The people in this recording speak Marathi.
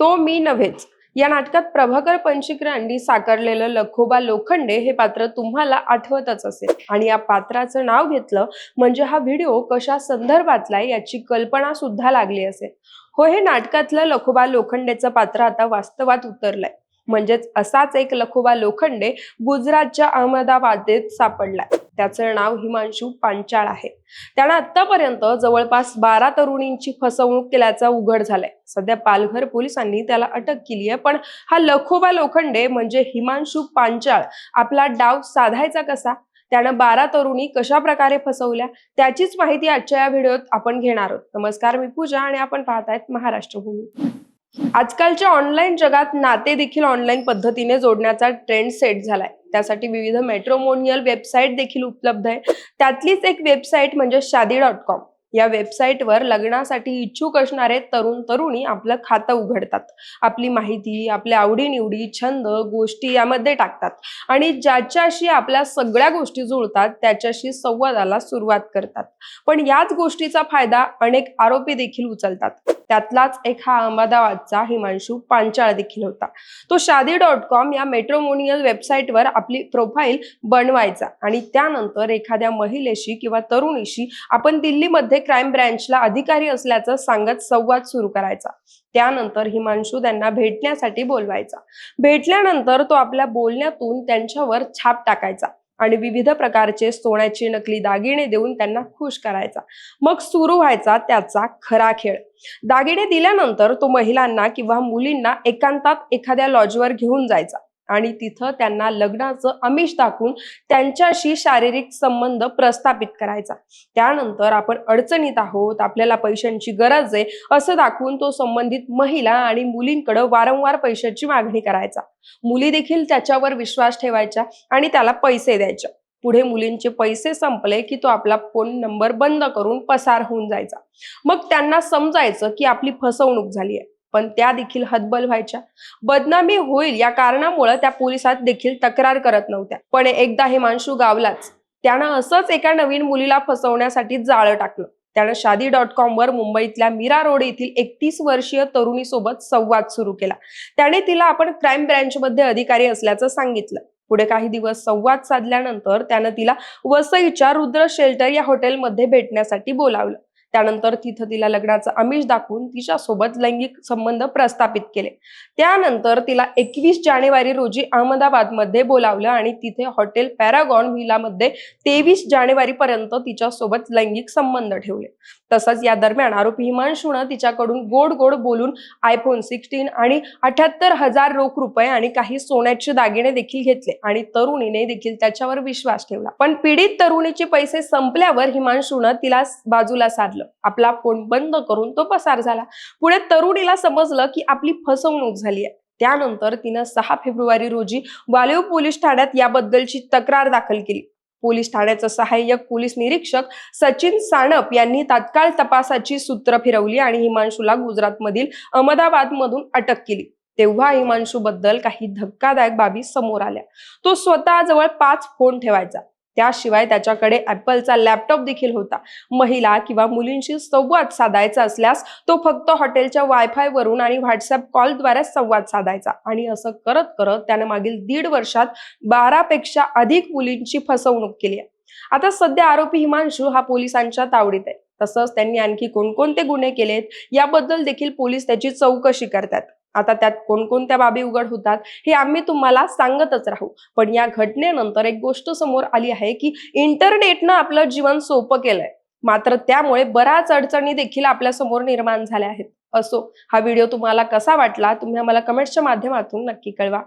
तो मी नव्हेच. या नाटकात प्रभाकर पंचिकर यांनी साकारलेलं लखोबा लोखंडे हे पात्र तुम्हाला आठवतच असेल. आणि या पात्राचं नाव घेतलं म्हणजे हा व्हिडिओ कशा संदर्भातला याची कल्पना सुद्धा लागली असेल. हो हे नाटकातलं लखोबा लोखंडेचं पात्र आता वास्तवात उतरलंय. म्हणजेच असाच एक लखोबा लोखंडे गुजरातच्या अहमदाबादेत सापडलाय. त्याचं नाव हिमांशू पांचाळ आहे. त्यानं आतापर्यंत जवळपास बारा तरुणींची फसवणूक केल्याचा उघड झालाय. सध्या पालघर पोलिसांनी त्याला अटक केली आहे. पण हा लखोबा लोखंडे म्हणजे हिमांशू पांचाळ आपला डाव साधायचा कसा? त्यानं बारा तरुणी कशा प्रकारे फसवल्या? त्याचीच माहिती आजच्या या व्हिडिओत आपण घेणार आहोत. नमस्कार मी पूजा आणि आपण पाहतायत महाराष्ट्रभूमी. आजकालच्या ऑनलाईन जगात नाते देखील ऑनलाईन पद्धतीने जोडण्याचा ट्रेंड सेट झालाय. त्यासाठी विविध मेट्रोमोनियल वेबसाईट देखील उपलब्ध आहे. त्यातलीच एक वेबसाईट म्हणजे शादी डॉट कॉम या वेबसाईटवर लग्नासाठी इच्छुक असणारे तरुण तरुणी आपलं खातं उघडतात. आपली माहिती आपल्या आवडीनिवडी छंद गोष्टी यामध्ये टाकतात. आणि ज्याच्याशी आपल्या सगळ्या गोष्टी जुळतात त्याच्याशी संवादाला सुरुवात करतात. पण याच गोष्टीचा फायदा अनेक आरोपी देखील उचलतात. त्यातलाच एक हा अहमदाबादचा हिमांशू पांचाळ देखील होता. तो शादी डॉट कॉम या मेट्रोमोनियल वेबसाईटवर आपली प्रोफाईल बनवायचा आणि त्यानंतर एखाद्या महिलेशी किंवा तरुणीशी आपण दिल्लीमध्ये क्राईम ब्रँचला अधिकारी असल्याचं सांगत संवाद सुरू करायचा. त्यानंतर हिमांशू त्यांना भेटण्यासाठी बोलवायचा. भेटल्यानंतर तो आपल्या बोलण्यातून त्यांच्यावर छाप टाकायचा आणि विविध प्रकारचे सोन्याचे नकली दागिने देऊन त्यांना खुश करायचा. मग सुरू व्हायचा त्याचा खरा खेळ. दागिने दिल्यानंतर तो महिलांना किंवा मुलींना एकांतात एखाद्या लॉजवर घेऊन जायचा. आणि तिथं त्यांना लग्नाचं आमिष दाखवून त्यांच्याशी शारीरिक संबंध प्रस्थापित करायचा. त्यानंतर आपण अडचणीत आहोत आपल्याला पैशांची गरज आहे असं दाखवून तो संबंधित महिला आणि मुलींकडे वारंवार पैशाची मागणी करायचा. मुली देखील त्याच्यावर विश्वास ठेवायच्या आणि त्याला पैसे द्यायच्या. पुढे मुलींचे पैसे संपले की तो आपला फोन नंबर बंद करून पसार होऊन जायचा. मग त्यांना समजायचं की आपली फसवणूक झाली आहे. पण त्या देखील हतबल व्हायच्या. बदनामी होईल या कारणामुळे त्या पोलिसात देखील तक्रार करत नव्हत्या. पण एकदा हिमांशू गावलाच. त्यानं असंच एका नवीन मुलीला फसवण्यासाठी जाळं टाकलं. त्यानं शादी डॉट कॉम वर मुंबईतल्या मीरा रोड येथील एकतीस वर्षीय तरुणीसोबत संवाद सुरू केला. त्याने तिला आपण क्राईम ब्रँच मध्ये अधिकारी असल्याचं सांगितलं. पुढे काही दिवस संवाद साधल्यानंतर त्यानं तिला वसईच्या रुद्र शेल्टर या हॉटेलमध्ये भेटण्यासाठी बोलावलं. त्यानंतर तिथं तिला लग्नाचं आमिष दाखवून तिच्यासोबत लैंगिक संबंध प्रस्थापित केले. त्यानंतर तिला एकवीस जानेवारी रोजी अहमदाबादमध्ये बोलावलं आणि तिथे हॉटेल पॅरागॉन व्हिलामध्ये तेवीस जानेवारी पर्यंत तिच्यासोबत लैंगिक संबंध ठेवले. तसंच या दरम्यान आरोपी हिमांशूनं तिच्याकडून गोड गोड बोलून आयफोन सिक्स्टीन आणि अठ्याहत्तर हजार रोख रुपये आणि काही सोन्याचे दागिने देखील घेतले आणि तरुणीने देखील त्याच्यावर विश्वास ठेवला. पण पीडित तरुणीचे पैसे संपल्यावर हिमांशूनं तिला बाजूला साधले. आपला फोन बंद करून तो पसार झाला. पुढे तरुणीला समजलं की आपली फसवणूक झाली आहे. त्यानंतर तिनं सहा फेब्रुवारी रोजी वालेव पोलीस ठाण्यात याबद्दलची तक्रार दाखल केली. पोलीस ठाण्याचं सहाय्यक पोलीस निरीक्षक सचिन सानप यांनी तात्काळ तपासाची सूत्र फिरवली आणि हिमांशूला गुजरातमधील अहमदाबाद मधून अटक केली. तेव्हा हिमांशू बद्दल काही धक्कादायक बाबी समोर आल्या. तो स्वतः जवळ पाच फोन ठेवायचा. त्याशिवाय त्याच्याकडे ऍपलचा लॅपटॉप देखील होता. महिला किंवा मुलींशी संवाद साधायचा असल्यास तो फक्त हॉटेलच्या वायफाय वरून आणि व्हॉट्सअप कॉलद्वारे संवाद साधायचा. आणि असं करत करत त्याने मागील दीड वर्षात बारापेक्षा अधिक मुलींची फसवणूक केली आहे. आता सध्या आरोपी हिमांशू हा पोलिसांच्या तावडीत आहे. तसंच त्यांनी आणखी कोणकोणते गुन्हे केलेत याबद्दल देखील पोलीस त्याची चौकशी करतात. आता त्यात कोणकोणत्या बाबी उघड होतात हे आम्ही तुम्हाला सांगतच राहू. पण या घटनेनंतर एक गोष्ट समोर आली आहे की इंटरनेटनं आपलं जीवन सोपं केलंय. मात्र त्यामुळे बऱ्याच अडचणी देखील आपल्यासमोर निर्माण झाल्या आहेत. असो हा व्हिडिओ तुम्हाला कसा वाटला तुम्ही आम्हाला कमेंट्सच्या माध्यमातून नक्की कळवा.